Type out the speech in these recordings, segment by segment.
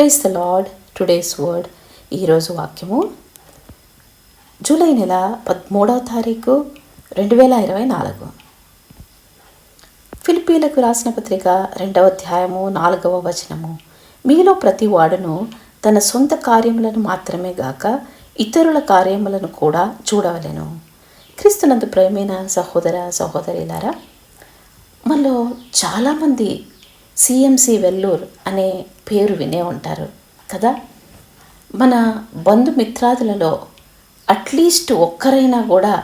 Praise the Lord today's word ఈరోజు వాక్యము July నెల పదమూడవ తారీఖు రెండు వేల ఇరవై నాలుగు. ఫిలిపీలకు రాసిన పత్రిక రెండవ అధ్యాయము నాలుగవ వచనము. మీలో ప్రతి వాడును తన సొంత కార్యములను మాత్రమే గాక ఇతరుల కార్యములను కూడా చూడవలెను. క్రీస్తునందు ప్రేమైన సహోదర సహోదరిలారా మనలో చాలామంది సిఎంసి వెల్లూర్ అనే పేరు వినే ఉంటారు కదా? మన బంధుమిత్రాదులలో అట్లీస్ట్ ఒక్కరైనా కూడా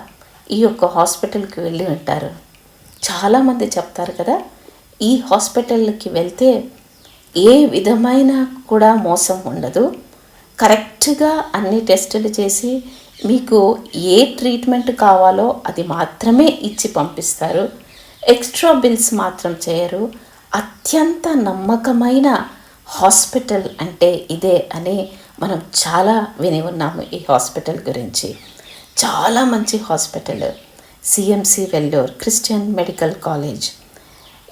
ఈ యొక్క హాస్పిటల్కి వెళ్ళి ఉంటారు. చాలామంది చెప్తారు కదా ఈ హాస్పిటల్కి వెళ్తే ఏ విధమైన కూడా మోసం ఉండదు. కరెక్ట్గా అన్ని టెస్టులు చేసి మీకు ఏ ట్రీట్మెంట్ కావాలో అది మాత్రమే ఇచ్చి పంపిస్తారు. ఎక్స్ట్రా బిల్స్ మాత్రం చేయరు. అత్యంత నమ్మకమైన హాస్పిటల్ అంటే ఇదే అని మనం చాలా విని ఉన్నాము ఈ హాస్పిటల్ గురించి. చాలా మంచి hospital. CMC Vellore Christian medical college.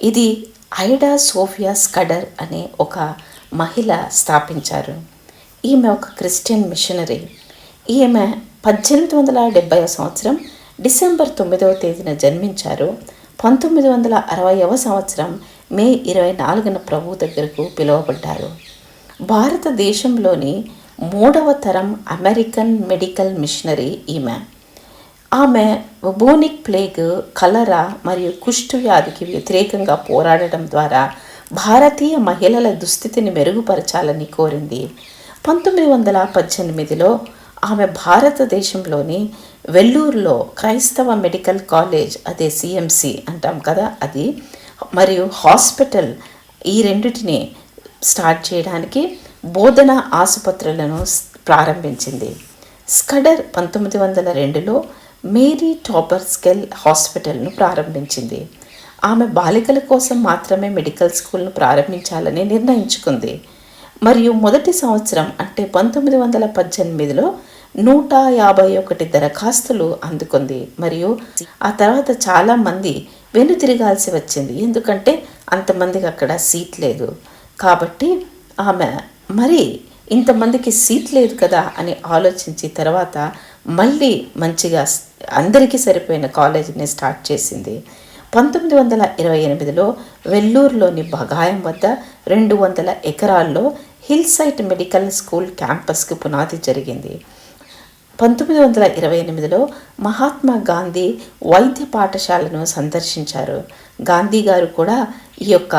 ఇది ఐడా సోఫియా స్కడర్ అనే ఒక మహిళ స్థాపించారు. ఈమె ఒక క్రిస్టియన్ మిషనరీ. ఈమె పద్దెనిమిది వందల డెబ్బై సంవత్సరం డిసెంబర్ తొమ్మిదవ తేదీన జన్మించారు. పంతొమ్మిది వందల అరవైవ సంవత్సరం మే ఇరవై నాలుగున ప్రభు దగ్గరకు పిలువబడ్డారు. భారతదేశంలోని మూడవ తరం అమెరికన్ మెడికల్ మిషనరీ ఈమె. ఆమె బోనిక్ ప్లేగ్ కలరా మరియు కుష్టు వ్యాధికి వ్యతిరేకంగా పోరాడటం ద్వారా భారతీయ మహిళల దుస్థితిని మెరుగుపరచాలని కోరింది. పంతొమ్మిది వందల పద్దెనిమిదిలో ఆమె భారతదేశంలోని వెల్లూరులో క్రైస్తవ మెడికల్ కాలేజ్ అదే సిఎంసి అంటాం కదా అది మరియు హాస్పిటల్ ఈ రెండిటిని స్టార్ట్ చేయడానికి బోధన ఆసుపత్రులను ప్రారంభించింది. స్కడర్ పంతొమ్మిది వందల రెండులో మేరీ టాపర్ స్కెల్ హాస్పిటల్ను ప్రారంభించింది. ఆమె బాలికల కోసం మాత్రమే మెడికల్ స్కూల్ను ప్రారంభించాలని నిర్ణయించుకుంది. మరియు మొదటి సంవత్సరం అంటే పంతొమ్మిది వందల పద్దెనిమిదిలో నూట యాభై ఒకటి దరఖాస్తులు అందుకుంది. మరియు ఆ తర్వాత చాలామంది వెనుతిరగాల్సి వచ్చింది. ఎందుకంటే అంతమందికి అక్కడ సీట్ లేదు. కాబట్టి ఆమె మరి ఇంతమందికి సీట్ లేదు కదా? అని ఆలోచించి తర్వాత మళ్ళీ మంచిగా అందరికీ సరిపోయిన కాలేజీని స్టార్ట్ చేసింది. పంతొమ్మిది వందల ఇరవై ఎనిమిదిలో వెల్లూరులోని బగాయం వద్ద రెండు వందల ఎకరాల్లో హిల్ సైట్ మెడికల్ స్కూల్ క్యాంపస్కి పునాది జరిగింది. పంతొమ్మిది వందల ఇరవై ఎనిమిదిలో మహాత్మా గాంధీ వైద్య పాఠశాలను సందర్శించారు. గాంధీ గారు కూడా ఈ యొక్క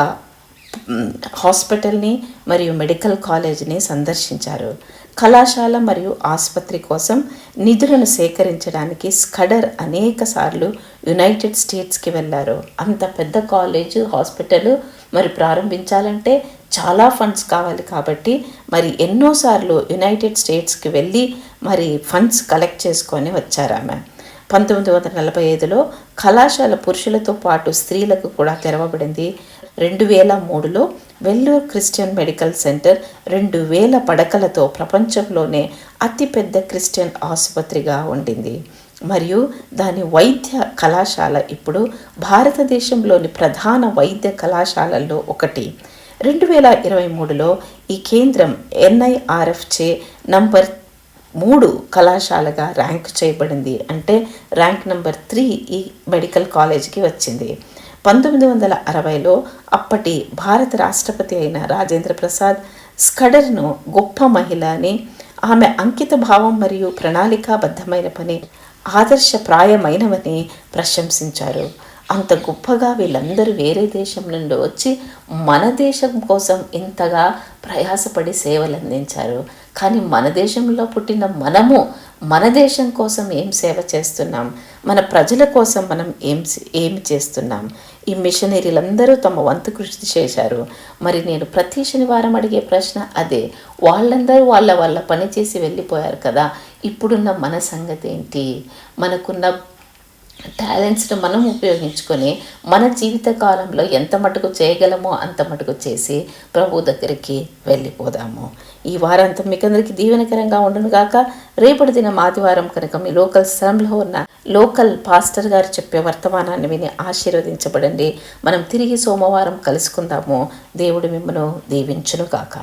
హాస్పిటల్ని మరియు మెడికల్ కాలేజీని సందర్శించారు. కళాశాల మరియు ఆసుపత్రి కోసం నిధులను సేకరించడానికి స్కడర్ అనేక సార్లు యునైటెడ్ స్టేట్స్కి వెళ్ళారు. అంత పెద్ద కాలేజ్ హాస్పిటల్ మరి ప్రారంభించాలంటే చాలా ఫండ్స్ కావాలి కాబట్టి మరి ఎన్నోసార్లు యునైటెడ్ స్టేట్స్కి వెళ్ళి మరి ఫండ్స్ కలెక్ట్ చేసుకొని వచ్చారామె పంతొమ్మిది వందల నలభై ఐదులో కళాశాల పురుషులతో పాటు స్త్రీలకు కూడా తెరవబడింది. రెండు వేల మూడులో వెల్లూర్ క్రిస్టియన్ మెడికల్ సెంటర్ రెండు వేల పడకలతో ప్రపంచంలోనే అతిపెద్ద క్రిస్టియన్ ఆసుపత్రిగా ఉండింది. మరియు దాని వైద్య కళాశాల ఇప్పుడు భారతదేశంలోని ప్రధాన వైద్య కళాశాలల్లో ఒకటి. రెండు వేల ఇరవై మూడులో ఈ కేంద్రం ఎన్ఐఆర్ఎఫ్ చే నంబర్ మూడు కళాశాలగా ర్యాంక్ చేయబడింది. అంటే ర్యాంక్ నెంబర్ త్రీ ఈ మెడికల్ కాలేజ్కి వచ్చింది. పంతొమ్మిది వందల అరవైలో అప్పటి భారత రాష్ట్రపతి అయిన రాజేంద్ర ప్రసాద్ స్కడర్ను గొప్ప మహిళ అని ఆమె అంకిత భావం మరియు ప్రణాళికాబద్ధమైన పని ఆదర్శప్రాయమైనవని ప్రశంసించారు. అంత గొప్పగా వీళ్ళందరూ వేరే దేశం నుండి వచ్చి మన దేశం కోసం ఇంతగా ప్రయాసపడి సేవలు అందించారు. కానీ మన దేశంలో పుట్టిన మనము మన దేశం కోసం ఏం సేవ చేస్తున్నాం? మన ప్రజల కోసం మనం ఏం ఏమి చేస్తున్నాం? ఈ మిషనరీలందరూ తమ వంతు కృషి చేశారు. మరి నేను ప్రతి శనివారం అడిగే ప్రశ్న అదే. వాళ్ళందరూ వాళ్ళ వాళ్ళ పని చేసి వెళ్ళిపోయారు కదా. ఇప్పుడున్న మన సంగతి ఏంటి మనకున్న టాలెంట్స్ను మనం ఉపయోగించుకొని మన జీవితకాలంలో ఎంత మటుకు చేయగలమో అంత మటుకు చేసి ప్రభు దగ్గరికి వెళ్ళిపోదాము. ఈ వారాంతం మీకు అందరికీ దీవెనకరంగా ఉండను గాక. రేపటి దినం ఆదివారం కనుక మీ లోకల్ స్థలంలో ఉన్న లోకల్ పాస్టర్ గారు చెప్పే వర్తమానాన్ని విని ఆశీర్వదించబడండి. మనం తిరిగి సోమవారం కలుసుకుందాము. దేవుడు మిమ్మను దీవించును గాక.